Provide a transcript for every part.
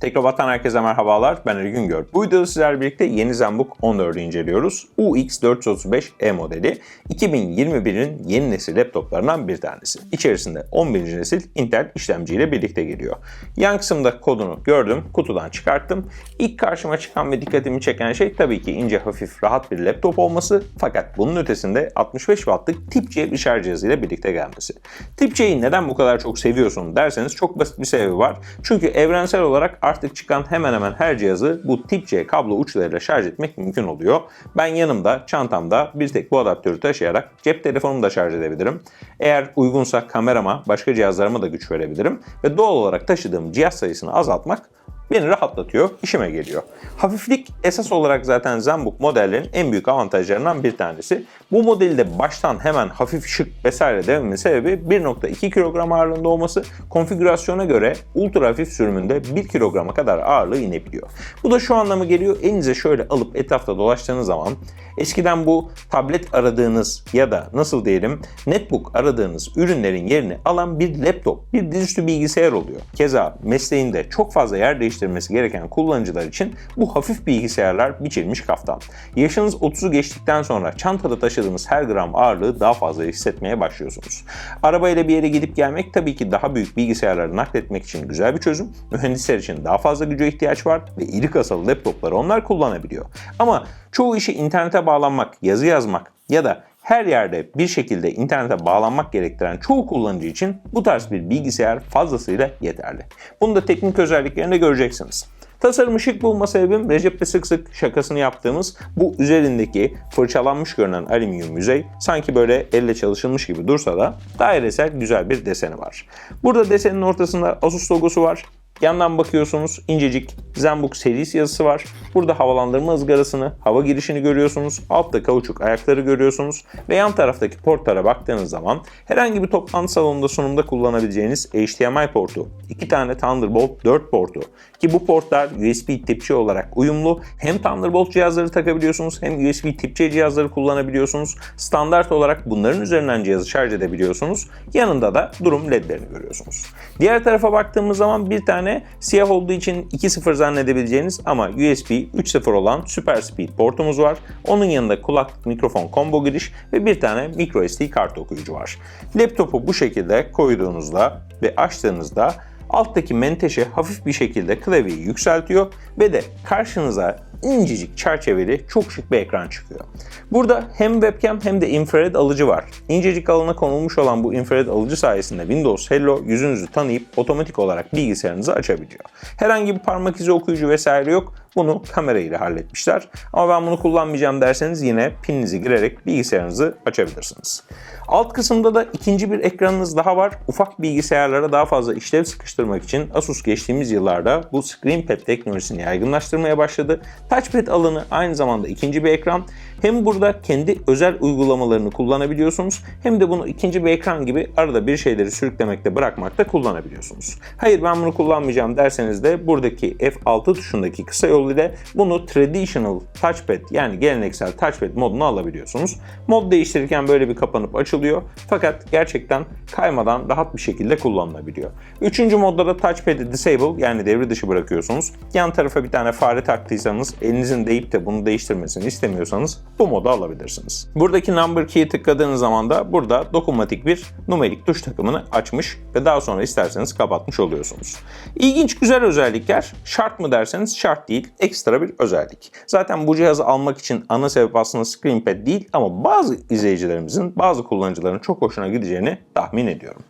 Teknobat'tan herkese merhabalar. Ben Ali Güngör. Bu videoda sizlerle birlikte yeni ZenBook 14'ü inceliyoruz. UX435E modeli 2021'in yeni nesil laptoplarından bir tanesi. İçerisinde 11. nesil Intel işlemciyle birlikte geliyor. Yan kısımda kodunu gördüm, kutudan çıkarttım. İlk karşıma çıkan ve dikkatimi çeken şey tabii ki ince, hafif, rahat bir laptop olması. Fakat bunun ötesinde 65 Watt'lık Tip C bir şarj cihazıyla birlikte gelmesi. Tip C'yi neden bu kadar çok seviyorsun derseniz çok basit bir sebebi var. Çünkü evrensel olarak artık çıkan hemen hemen her cihazı bu tip C kablo uçlarıyla şarj etmek mümkün oluyor. Ben yanımda, çantamda bir tek bu adaptörü taşıyarak cep telefonumu da şarj edebilirim. Eğer uygunsa kamerama, başka cihazlarıma da güç verebilirim. Ve doğal olarak taşıdığım cihaz sayısını azaltmak beni rahatlatıyor, işime geliyor. Hafiflik esas olarak zaten ZenBook modellerin en büyük avantajlarından bir tanesi. Bu modeli de baştan hemen hafif şık vesaire dememin sebebi 1.2 kilogram ağırlığında olması konfigürasyona göre ultra hafif sürümünde 1 kilograma kadar ağırlığı inebiliyor. Bu da şu anlamı geliyor elinize şöyle alıp etrafta dolaştığınız zaman eskiden bu tablet aradığınız ya da nasıl diyelim netbook aradığınız ürünlerin yerini alan bir laptop, bir dizüstü bilgisayar oluyor. Keza mesleğinde çok fazla yer değiştirmesi gereken kullanıcılar için bu hafif bilgisayarlar biçilmiş kaftan. Yaşınız 30'u geçtikten sonra çantada taşıdığınız her gram ağırlığı daha fazla hissetmeye başlıyorsunuz. Arabayla bir yere gidip gelmek tabii ki daha büyük bilgisayarları nakletmek için güzel bir çözüm. Mühendisler için daha fazla güce ihtiyaç var ve iri kasalı laptopları onlar kullanabiliyor. Ama çoğu işi internete bağlanmak, yazı yazmak ya da her yerde bir şekilde internete bağlanmak gerektiren çoğu kullanıcı için bu tarz bir bilgisayar fazlasıyla yeterli. Bunu da teknik özelliklerinde göreceksiniz. Tasarımı şık bulma sebebim Recep'te sık sık şakasını yaptığımız bu üzerindeki fırçalanmış görünen alüminyum yüzey sanki böyle elle çalışılmış gibi dursa da dairesel güzel bir deseni var. Burada desenin ortasında Asus logosu var. Yandan bakıyorsunuz incecik ZenBook serisi yazısı var. Burada havalandırma ızgarasını, hava girişini görüyorsunuz. Altta kauçuk ayakları görüyorsunuz. Ve yan taraftaki portlara baktığınız zaman herhangi bir toplantı salonunda sunumda kullanabileceğiniz HDMI portu, iki tane Thunderbolt 4 portu ki bu portlar USB Tip-C olarak uyumlu. Hem Thunderbolt cihazları takabiliyorsunuz hem USB Tip-C cihazları kullanabiliyorsunuz. Standart olarak bunların üzerinden cihazı şarj edebiliyorsunuz. Yanında da durum ledlerini görüyorsunuz. Diğer tarafa baktığımız zaman bir tane siyah olduğu için 2.0 zannedebileceğiniz ama USB 3.0 olan Super Speed portumuz var. Onun yanında kulaklık mikrofon combo giriş ve bir tane microSD kart okuyucu var. Laptopu bu şekilde koyduğunuzda ve açtığınızda alttaki menteşe hafif bir şekilde klavyeyi yükseltiyor ve de karşınıza incecik çerçeveli çok şık bir ekran çıkıyor. Burada hem webcam hem de infrared alıcı var. İncecik alana konulmuş olan bu infrared alıcı sayesinde Windows Hello yüzünüzü tanıyıp otomatik olarak bilgisayarınızı açabiliyor. Herhangi bir parmak izi okuyucu vesaire yok. Bunu kamera ile halletmişler. Ama ben bunu kullanmayacağım derseniz yine pininizi girerek bilgisayarınızı açabilirsiniz. Alt kısımda da ikinci bir ekranınız daha var. Ufak bilgisayarlara daha fazla işlev sıkıştırmak için Asus geçtiğimiz yıllarda bu ScreenPad teknolojisini yaygınlaştırmaya başladı. Touchpad alanı aynı zamanda ikinci bir ekran. Hem burada kendi özel uygulamalarını kullanabiliyorsunuz hem de bunu ikinci bir ekran gibi arada bir şeyleri sürüklemekte bırakmakta kullanabiliyorsunuz. Hayır ben bunu kullanmayacağım derseniz de buradaki F6 tuşundaki kısa yol ile bunu Traditional Touchpad yani geleneksel Touchpad moduna alabiliyorsunuz. Mod değiştirirken böyle bir kapanıp açılıyor fakat gerçekten kaymadan rahat bir şekilde kullanılabiliyor. Üçüncü modda da Touchpad'i Disable yani devre dışı bırakıyorsunuz. Yan tarafa bir tane fare taktıysanız elinizin değip de bunu değiştirmesini istemiyorsanız bu modu alabilirsiniz. Buradaki number key'i tıkladığınız zaman da burada dokunmatik bir numerik tuş takımını açmış ve daha sonra isterseniz kapatmış oluyorsunuz. İlginç güzel özellikler şart mı derseniz şart değil ekstra bir özellik. Zaten bu cihazı almak için ana sebep aslında ScreenPad değil ama bazı izleyicilerimizin bazı kullanıcıların çok hoşuna gideceğini tahmin ediyorum.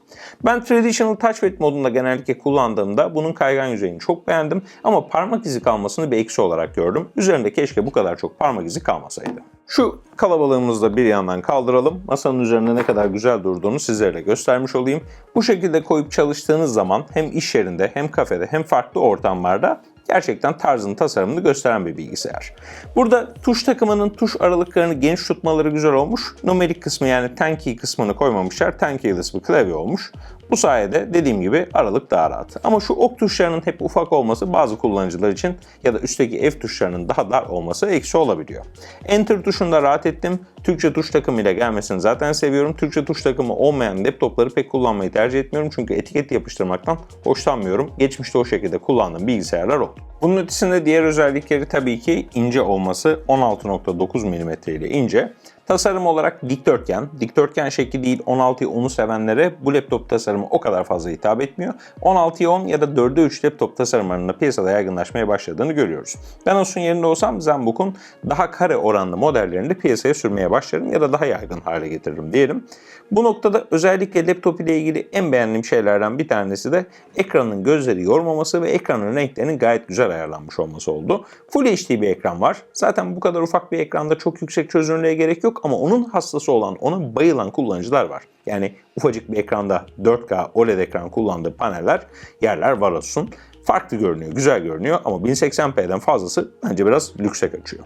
Ben Traditional Touchpad modunda genellikle kullandığımda bunun kaygan yüzeyini çok beğendim ama parmak izi kalmasını bir eksi olarak gördüm. Üzerinde keşke bu kadar çok parmak izi kalmasaydı. Şu kalabalığımızı da bir yandan kaldıralım. Masanın üzerinde ne kadar güzel durduğunu sizlere göstermiş olayım. Bu şekilde koyup çalıştığınız zaman hem iş yerinde hem kafede hem farklı ortamlarda gerçekten tarzını, tasarımını gösteren bir bilgisayar. Burada tuş takımının tuş aralıklarını geniş tutmaları güzel olmuş. Numerik kısmı yani 10 key kısmını koymamışlar. 10 keyless bir klavye olmuş. Bu sayede dediğim gibi aralık daha rahat. Ama şu ok tuşlarının hep ufak olması bazı kullanıcılar için ya da üstteki F tuşlarının daha dar olması eksi olabiliyor. Enter tuşunda rahat ettim. Türkçe tuş takımıyla gelmesini zaten seviyorum. Türkçe tuş takımı olmayan laptopları pek kullanmayı tercih etmiyorum. Çünkü etiket yapıştırmaktan hoşlanmıyorum. Geçmişte o şekilde kullandığım bilgisayarlar oldu. Bunun ötesinde diğer özellikleri tabii ki ince olması 16.9 mm ile ince. Tasarım olarak dikdörtgen. Dikdörtgen şekli değil 16'yı 10'u sevenlere bu laptop tasarımı o kadar fazla hitap etmiyor. 16'yı 10 ya da 4'e 3 laptop tasarımlarında piyasada yaygınlaşmaya başladığını görüyoruz. Ben Asus'un yerinde olsam ZenBook'un daha kare oranlı modellerini de piyasaya sürmeye başlarım ya da daha yaygın hale getiririm diyelim. Bu noktada özellikle laptop ile ilgili en beğendiğim şeylerden bir tanesi de ekranın gözleri yormaması ve ekranın renklerinin gayet güzel ayarlanmış olması oldu. Full HD bir ekran var. Zaten bu kadar ufak bir ekranda çok yüksek çözünürlüğe gerek yok ama onun hastası olan, ona bayılan kullanıcılar var. Yani ufacık bir ekranda 4K OLED ekran kullandığı paneller yerler var olsun farklı görünüyor, güzel görünüyor ama 1080p'den fazlası bence biraz lükse kaçıyor.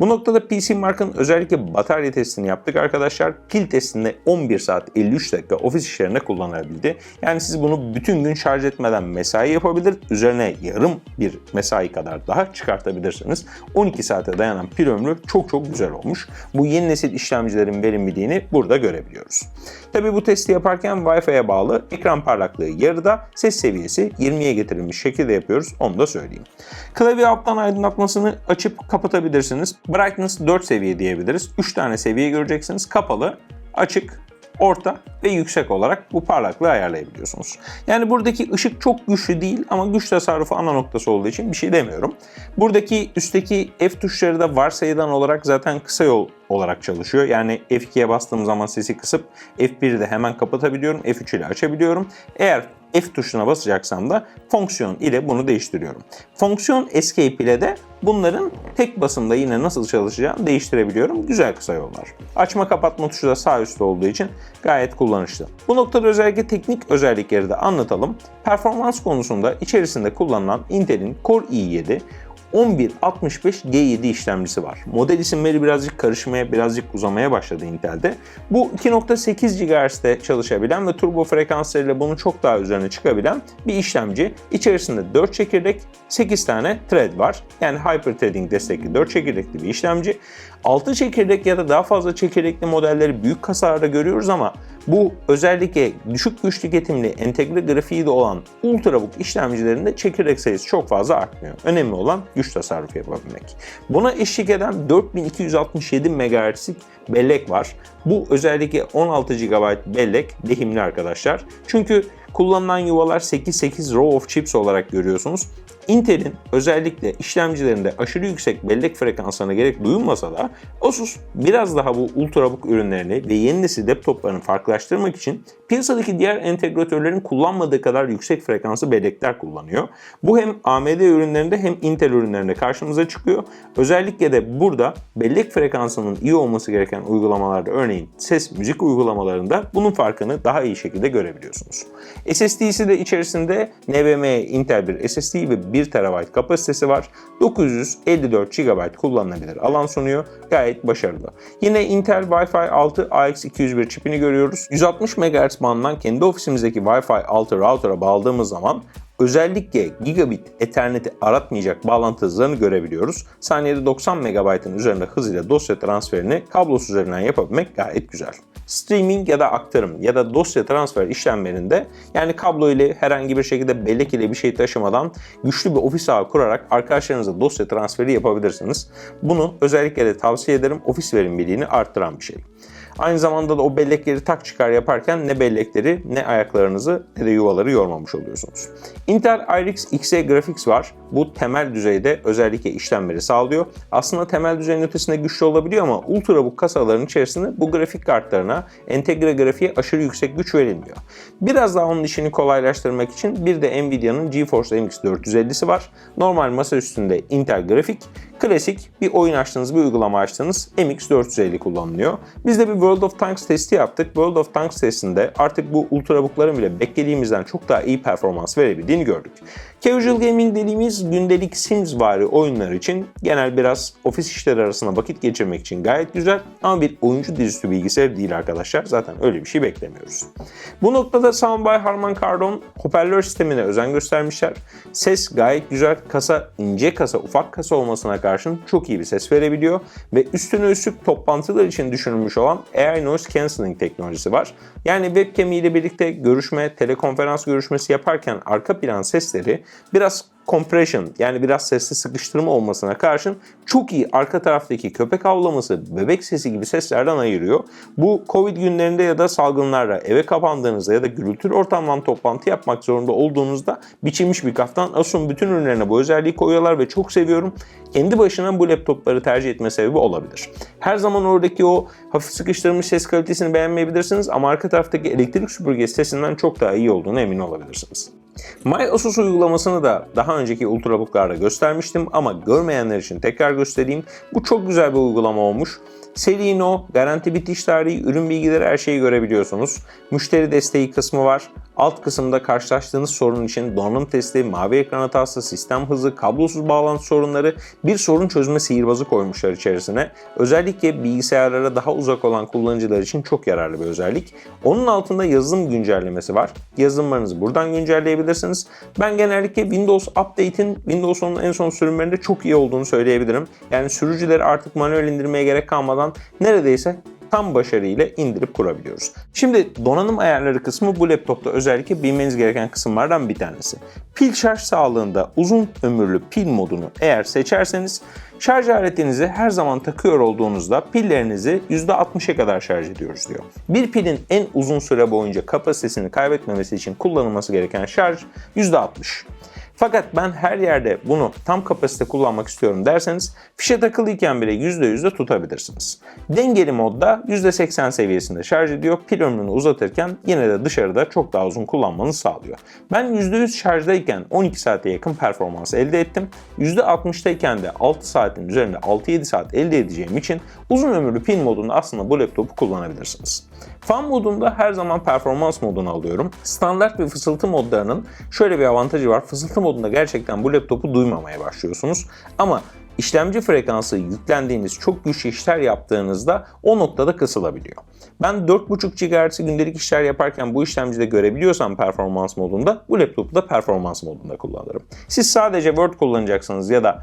Bu noktada PC Mark'ın özellikle batarya testini yaptık arkadaşlar. Pil testinde 11 saat 53 dakika ofis işlerinde kullanabildi. Yani siz bunu bütün gün şarj etmeden mesai yapabilir, üzerine yarım bir mesai kadar daha çıkartabilirsiniz. 12 saate dayanan pil ömrü çok çok güzel olmuş. Bu yeni nesil işlemcilerin verimliliğini burada görebiliyoruz. Tabi bu testi yaparken Wi-Fi'ye bağlı ekran parlaklığı yarıda, ses seviyesi 20'ye getirilmiş şekilde yapıyoruz onu da söyleyeyim. Klavye alttan aydınlatmasını açıp kapatabilirsiniz. Brightness 4 seviye diyebiliriz. 3 tane seviye göreceksiniz. Kapalı, açık, orta ve yüksek olarak bu parlaklığı ayarlayabiliyorsunuz. Yani buradaki ışık çok güçlü değil ama güç tasarrufu ana noktası olduğu için bir şey demiyorum. Buradaki üstteki F tuşları da varsayılan olarak zaten kısa yol olarak çalışıyor. Yani F2'ye bastığım zaman sesi kısıp F1'i de hemen kapatabiliyorum. F3 ile açabiliyorum. Eğer F tuşuna basacaksam da fonksiyon ile bunu değiştiriyorum. Fonksiyon escape ile de bunların tek basımda yine nasıl çalışacağını değiştirebiliyorum. Güzel kısa yollar. Açma kapatma tuşu da sağ üstte olduğu için gayet kullanışlı. Bu noktada özellikle teknik özellikleri de anlatalım. Performans konusunda içerisinde kullanılan Intel'in Core i7 1165G7 işlemcisi var. Model isimleri birazcık karışmaya, birazcık uzamaya başladı Intel'de. Bu 2.8 GHz'de çalışabilen ve turbo frekanslarıyla bunun çok daha üzerine çıkabilen bir işlemci. İçerisinde 4 çekirdek, 8 tane thread var. Yani hyperthreading destekli 4 çekirdekli bir işlemci. 6 çekirdek ya da daha fazla çekirdekli modelleri büyük kasalarda görüyoruz ama bu özellikle düşük güç tüketimli entegre grafiği de olan ultrabook işlemcilerinde çekirdek sayısı çok fazla artmıyor. Önemli olan güç tasarrufu yapabilmek. Buna eşlik eden 4267 MHz'lik bellek var. Bu özellikle 16 GB bellek lehimli arkadaşlar. Çünkü kullanılan yuvalar 8-8 row of chips olarak görüyorsunuz. Intel'in özellikle işlemcilerinde aşırı yüksek bellek frekanslarına gerek duyulmasa da Asus biraz daha bu ultrabook ürünlerini ve yeni nesil laptoplarını farklılaştırmak için piyasadaki diğer entegratörlerin kullanmadığı kadar yüksek frekanslı bellekler kullanıyor. Bu hem AMD ürünlerinde hem Intel ürünlerinde karşımıza çıkıyor. Özellikle de burada bellek frekansının iyi olması gereken uygulamalarda örneğin ses, müzik uygulamalarında bunun farkını daha iyi şekilde görebiliyorsunuz. SSD'si de içerisinde NVMe Intel bir SSD ve 1 TB kapasitesi var. 954 GB kullanılabilir alan sunuyor. Gayet başarılı. Yine Intel Wi-Fi 6 AX201 çipini görüyoruz. 160 MHz bandından kendi ofisimizdeki Wi-Fi 6 router'a bağladığımız zaman özellikle gigabit Ethernet'i aratmayacak bağlantı hızlarını görebiliyoruz. Saniyede 90 MB'ın üzerinde hız ile dosya transferini kablosuz üzerinden yapabilmek gayet güzel. Streaming ya da aktarım ya da dosya transfer işlemlerinde yani kablo ile herhangi bir şekilde bellek ile bir şey taşımadan güçlü bir ofis ağı kurarak arkadaşlarınıza dosya transferi yapabilirsiniz. Bunu özellikle de tavsiye ederim. Ofis verimliliğini arttıran bir şey. Aynı zamanda da o bellekleri tak çıkar yaparken ne bellekleri ne ayaklarınızı ne de yuvaları yormamış oluyorsunuz. Intel iRX Xe Graphics var. Bu temel düzeyde özellikle işlemleri sağlıyor. Aslında temel düzeyin ötesinde güçlü olabiliyor ama ultrabook kasaların içerisinde bu grafik kartlarına entegre grafiğe aşırı yüksek güç verilmiyor. Biraz daha onun işini kolaylaştırmak için bir de Nvidia'nın GeForce MX 450'si var. Normal masa üstünde Intel grafik, Klasik bir oyun açtığınız, bir uygulama açtığınız MX450 kullanılıyor. Biz de bir World of Tanks testi yaptık. World of Tanks testinde artık bu ultrabookların bile beklediğimizden çok daha iyi performans verebildiğini gördük. Casual gaming dediğimiz gündelik Sims vari oyunlar için genel biraz ofis işleri arasında vakit geçirmek için gayet güzel ama bir oyuncu dizüstü bilgisayar değil arkadaşlar. Zaten öyle bir şey beklemiyoruz. Bu noktada Sound by Harman Kardon hoparlör sistemine özen göstermişler. Ses gayet güzel. Kasa ince kasa, ufak kasa olmasına karşın çok iyi bir ses verebiliyor ve üstüne üstlük toplantılar için düşünülmüş olan AI Noise Cancelling teknolojisi var. Yani webcam ile birlikte görüşme, telekonferans görüşmesi yaparken arka plan sesleri biraz compression yani biraz sesli sıkıştırma olmasına karşın çok iyi arka taraftaki köpek avlaması, bebek sesi gibi seslerden ayırıyor. Bu Covid günlerinde ya da salgınlarda eve kapandığınızda ya da gürültülü ortamdan toplantı yapmak zorunda olduğunuzda biçilmiş bir kaftan Asus'un bütün ürünlerine bu özelliği koyuyorlar ve çok seviyorum. Kendi başına bu laptopları tercih etme sebebi olabilir. Her zaman oradaki o hafif sıkıştırılmış ses kalitesini beğenmeyebilirsiniz ama arka taraftaki elektrik süpürgesi sesinden çok daha iyi olduğunu emin olabilirsiniz. MyAsus uygulamasını da daha önceki Ultrabook'larda göstermiştim ama görmeyenler için tekrar göstereyim. Bu çok güzel bir uygulama olmuş. Seri no, garanti bitiş tarihi, ürün bilgileri her şeyi görebiliyorsunuz. Müşteri desteği kısmı var. Alt kısımda karşılaştığınız sorun için donanım testi, mavi ekran hatası, sistem hızı, kablosuz bağlantı sorunları, bir sorun çözme sihirbazı koymuşlar içerisine. Özellikle bilgisayarlara daha uzak olan kullanıcılar için çok yararlı bir özellik. Onun altında yazılım güncellemesi var. Yazılımlarınızı buradan güncelleyebilirsiniz. Ben genellikle Windows Update'in Windows 10'un en son sürümlerinde çok iyi olduğunu söyleyebilirim. Yani sürücüleri artık manuel indirmeye gerek kalmadan neredeyse tam başarıyla indirip kurabiliyoruz. Şimdi donanım ayarları kısmı bu laptopta özellikle bilmeniz gereken kısımlardan bir tanesi. Pil şarj sağlığında uzun ömürlü pil modunu eğer seçerseniz şarj aletinizi her zaman takıyor olduğunuzda pillerinizi %60'a kadar şarj ediyoruz diyor. Bir pilin en uzun süre boyunca kapasitesini kaybetmemesi için kullanılması gereken şarj %60. Fakat ben her yerde bunu tam kapasite kullanmak istiyorum derseniz fişe takılıyken bile %100'de tutabilirsiniz. Dengeli modda %80 seviyesinde şarj ediyor. Pil ömrünü uzatırken yine de dışarıda çok daha uzun kullanmanızı sağlıyor. Ben %100 şarjdayken 12 saate yakın performans elde ettim. %60'dayken de 6 saatin üzerinde 6-7 saat elde edeceğim için uzun ömürlü pil modunda aslında bu laptopu kullanabilirsiniz. Fan modunda her zaman performans modunu alıyorum. Standart ve fısıltı modlarının şöyle bir avantajı var. Fısıltı modunda gerçekten bu laptopu duymamaya başlıyorsunuz. Ama işlemci frekansı yüklendiğiniz çok güçlü işler yaptığınızda o noktada kısılabiliyor. Ben 4.5 GHz gündelik işler yaparken bu işlemcide görebiliyorsam performans modunda bu laptopu da performans modunda kullanırım. Siz sadece Word kullanacaksınız ya da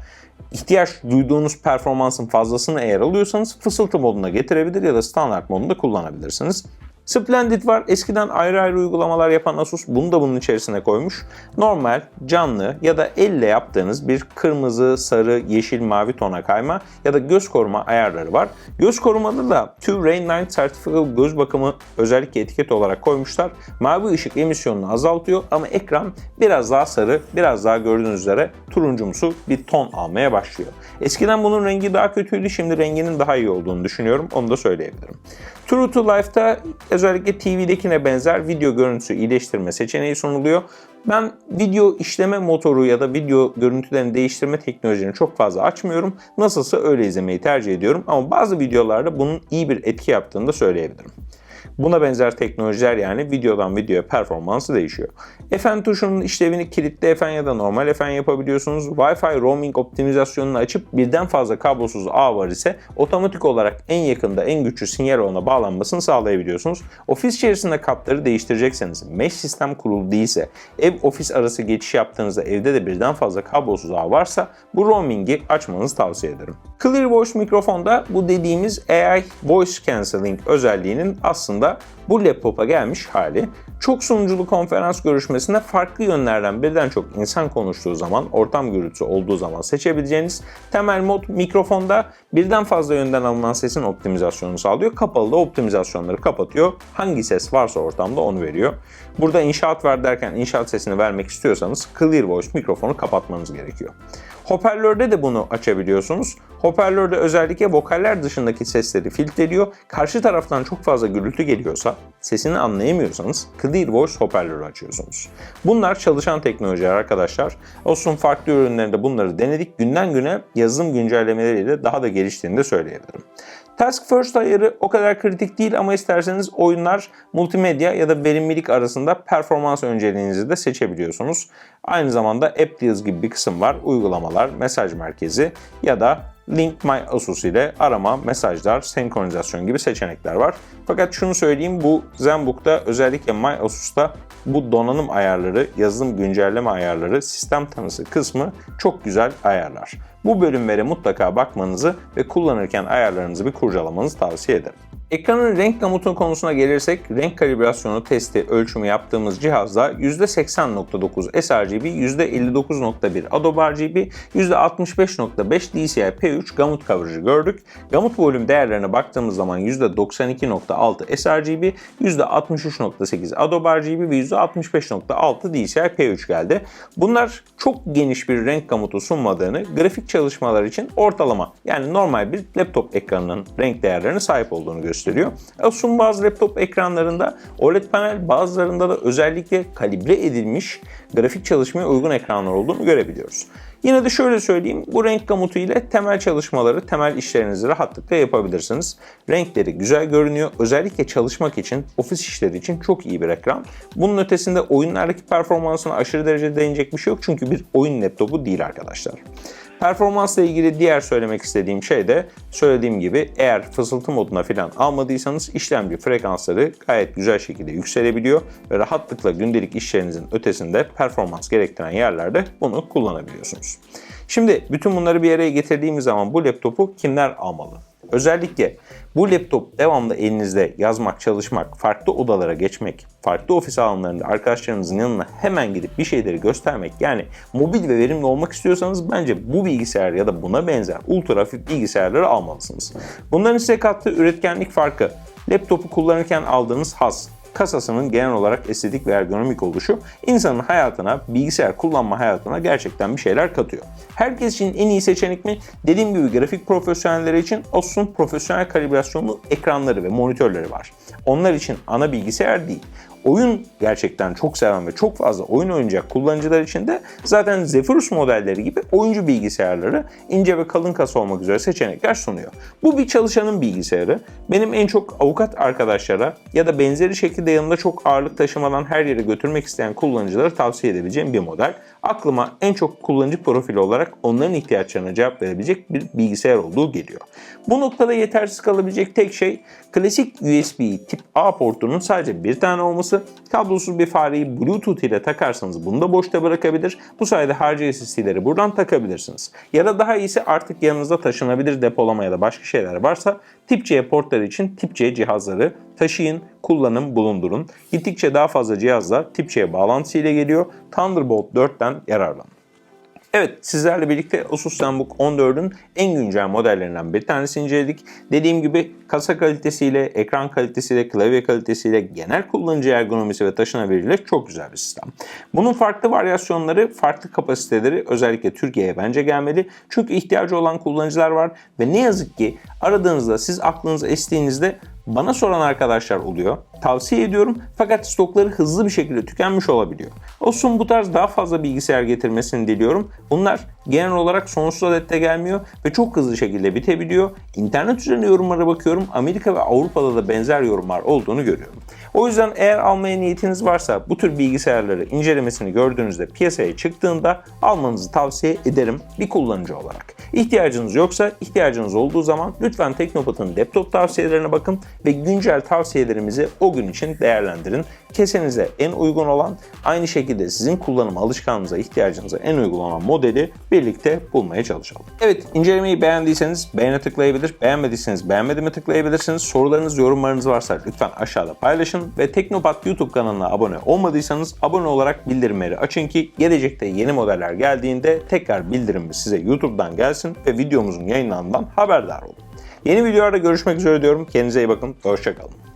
ihtiyaç duyduğunuz performansın fazlasını eğer alıyorsanız fısıltı moduna getirebilir ya da standart modunda kullanabilirsiniz. Splendid var. Eskiden ayrı ayrı uygulamalar yapan Asus bunu da bunun içerisine koymuş. Normal, canlı ya da elle yaptığınız bir kırmızı, sarı, yeşil, mavi tona kayma ya da göz koruma ayarları var. Göz korumada da Two Rain 9 Certified göz bakımı özellikle etiket olarak koymuşlar. Mavi ışık emisyonunu azaltıyor ama ekran biraz daha sarı, biraz daha gördüğünüz üzere turuncumsu bir ton almaya başlıyor. Eskiden bunun rengi daha kötüydü. Şimdi renginin daha iyi olduğunu düşünüyorum. Onu da söyleyebilirim. True to Life'da özellikle TV'dekine benzer video görüntüsü iyileştirme seçeneği sunuluyor. Ben video işleme motoru ya da video görüntülerini değiştirme teknolojisini çok fazla açmıyorum. Nasılsa öyle izlemeyi tercih ediyorum ama bazı videolarda bunun iyi bir etki yaptığını da söyleyebilirim. Buna benzer teknolojiler yani videodan videoya performansı değişiyor. FN tuşunun işlevini kilitli FN ya da normal FN yapabiliyorsunuz. Wi-Fi roaming optimizasyonunu açıp birden fazla kablosuz ağ var ise otomatik olarak en yakında en güçlü sinyal ona bağlanmasını sağlayabiliyorsunuz. Ofis içerisinde katları değiştirecekseniz, mesh sistem kurulu değilse, ev ofis arası geçiş yaptığınızda evde de birden fazla kablosuz ağ varsa bu roaming'i açmanızı tavsiye ederim. Clear Voice mikrofonda bu dediğimiz AI Voice Cancelling özelliğinin aslında bu laptopa gelmiş hali. Çok sunuculu konferans görüşmesinde farklı yönlerden birden çok insan konuştuğu zaman, ortam gürültüsü olduğu zaman seçebileceğiniz temel mod mikrofonda birden fazla yönden alınan sesin optimizasyonunu sağlıyor. Kapalı da optimizasyonları kapatıyor. Hangi ses varsa ortamda onu veriyor. Burada inşaat ver derken inşaat sesini vermek istiyorsanız Clear Voice mikrofonu kapatmanız gerekiyor. Hoparlörde de bunu açabiliyorsunuz. Hoparlörde özellikle vokaller dışındaki sesleri filtreliyor. Karşı taraftan çok fazla gürültü geliyorsa, sesini anlayamıyorsanız Clear Voice hoparlörü açıyorsunuz. Bunlar çalışan teknolojiler arkadaşlar. Olsun farklı ürünlerinde bunları denedik. Günden güne yazılım güncellemeleriyle daha da geliştiğini de söyleyebilirim. Task First ayarı o kadar kritik değil ama isterseniz oyunlar, multimedya ya da verimlilik arasında performans önceliğinizi de seçebiliyorsunuz. Aynı zamanda App Deals gibi bir kısım var. Uygulamalar, mesaj merkezi ya da Link My Asus ile arama, mesajlar, senkronizasyon gibi seçenekler var. Fakat şunu söyleyeyim bu ZenBook'ta özellikle My Asus'ta bu donanım ayarları, yazılım güncelleme ayarları, sistem tanısı kısmı çok güzel ayarlar. Bu bölümlere mutlaka bakmanızı ve kullanırken ayarlarınızı bir kurcalamanızı tavsiye ederim. Ekranın renk gamutu konusuna gelirsek, renk kalibrasyonu testi ölçümü yaptığımız cihazda %80.9 sRGB, %59.1 Adobe RGB, %65.5 DCI-P3 gamut coverage'ı gördük. Gamut volüm değerlerine baktığımız zaman %92.6 sRGB, %63.8 Adobe RGB ve %65.6 DCI-P3 geldi. Bunlar çok geniş bir renk gamutu sunmadığını, grafik çalışmalar için ortalama yani normal bir laptop ekranının renk değerlerine sahip olduğunu gösteriyor. Asus'un bazı laptop ekranlarında OLED panel bazılarında da özellikle kalibre edilmiş grafik çalışmaya uygun ekranlar olduğunu görebiliyoruz. Yine de şöyle söyleyeyim, bu renk gamutu ile temel çalışmaları, temel işlerinizi rahatlıkla yapabilirsiniz. Renkleri güzel görünüyor. Özellikle çalışmak için, ofis işleri için çok iyi bir ekran. Bunun ötesinde oyunlardaki performansına aşırı derecede değinecek bir şey yok çünkü bir oyun laptopu değil arkadaşlar. Performansla ilgili diğer söylemek istediğim şey de söylediğim gibi eğer fısıltı moduna falan almadıysanız işlemci frekansları gayet güzel şekilde yükselebiliyor ve rahatlıkla gündelik işlerinizin ötesinde performans gerektiren yerlerde bunu kullanabiliyorsunuz. Şimdi bütün bunları bir araya getirdiğimiz zaman bu laptopu kimler almalı? Özellikle bu laptop devamlı elinizde yazmak, çalışmak, farklı odalara geçmek, farklı ofis alanlarında arkadaşlarınızın yanına hemen gidip bir şeyleri göstermek yani mobil ve verimli olmak istiyorsanız bence bu bilgisayar ya da buna benzer ultra hafif bilgisayarları almalısınız. Bunların size kattığı üretkenlik farkı, laptopu kullanırken aldığınız haz, kasasının genel olarak estetik ve ergonomik oluşu insanın hayatına, bilgisayar kullanma hayatına gerçekten bir şeyler katıyor. Herkes için en iyi seçenek mi? Dediğim gibi grafik profesyonelleri için Asus'un profesyonel kalibrasyonlu ekranları ve monitörleri var. Onlar için ana bilgisayar değil oyun gerçekten çok seven ve çok fazla oyun oynayacak kullanıcılar için de zaten Zephyrus modelleri gibi oyuncu bilgisayarları ince ve kalın kasa olmak üzere seçenekler sunuyor. Bu bir çalışanın bilgisayarı. Benim en çok avukat arkadaşlara ya da benzeri şekilde yanında çok ağırlık taşımadan her yere götürmek isteyen kullanıcılara tavsiye edebileceğim bir model. Aklıma en çok kullanıcı profili olarak onların ihtiyaçlarına cevap verebilecek bir bilgisayar olduğu geliyor. Bu noktada yetersiz kalabilecek tek şey klasik USB tip A portunun sadece bir tane olması. Kablosuz bir fareyi Bluetooth ile takarsanız bunu da boşta bırakabilir. Bu sayede harcı SSD'leri buradan takabilirsiniz. Ya da daha iyisi artık yanınızda taşınabilir depolama ya da başka şeyler varsa tip C portları için tip C cihazları taşıyın, kullanın, bulundurun. Gittikçe daha fazla cihazla tip C bağlantısı ile geliyor. Thunderbolt 4'ten yararlanın. Evet sizlerle birlikte Asus ZenBook 14'ün en güncel modellerinden bir tanesini inceledik. Dediğim gibi kasa kalitesiyle, ekran kalitesiyle, klavye kalitesiyle, genel kullanıcı ergonomisi ve taşınabilirliğiyle çok güzel bir sistem. Bunun farklı varyasyonları, farklı kapasiteleri özellikle Türkiye'ye bence gelmeli. Çünkü ihtiyacı olan kullanıcılar var ve ne yazık ki aradığınızda siz aklınıza estiğinizde bana soran arkadaşlar oluyor. Tavsiye ediyorum fakat stokları hızlı bir şekilde tükenmiş olabiliyor. Olsun bu tarz daha fazla bilgisayar getirmesini diliyorum. Bunlar genel olarak sonsuz adette gelmiyor ve çok hızlı şekilde bitebiliyor. İnternet üzerinde yorumlara bakıyorum. Amerika ve Avrupa'da da benzer yorumlar olduğunu görüyorum. O yüzden eğer almaya niyetiniz varsa bu tür bilgisayarları incelemesini gördüğünüzde piyasaya çıktığında almanızı tavsiye ederim bir kullanıcı olarak. İhtiyacınız yoksa ihtiyacınız olduğu zaman lütfen Teknopat'ın laptop tavsiyelerine bakın ve güncel tavsiyelerimizi o gün için değerlendirin. Kesenize en uygun olan aynı şekilde sizin kullanım alışkanlığınıza ihtiyacınıza en uygun olan modeli birlikte bulmaya çalışalım. Evet incelemeyi beğendiyseniz beğene tıklayabilir, beğenmediyseniz beğenmedime tıklayabilirsiniz. Sorularınız, yorumlarınız varsa lütfen aşağıda paylaşın ve Teknopat YouTube kanalına abone olmadıysanız abone olarak bildirimleri açın ki gelecekte yeni modeller geldiğinde tekrar bildirim size YouTube'dan gelsin ve videomuzun yayınlandığından haberdar olun. Yeni videolarda görüşmek üzere diyorum. Kendinize iyi bakın. Hoşçakalın.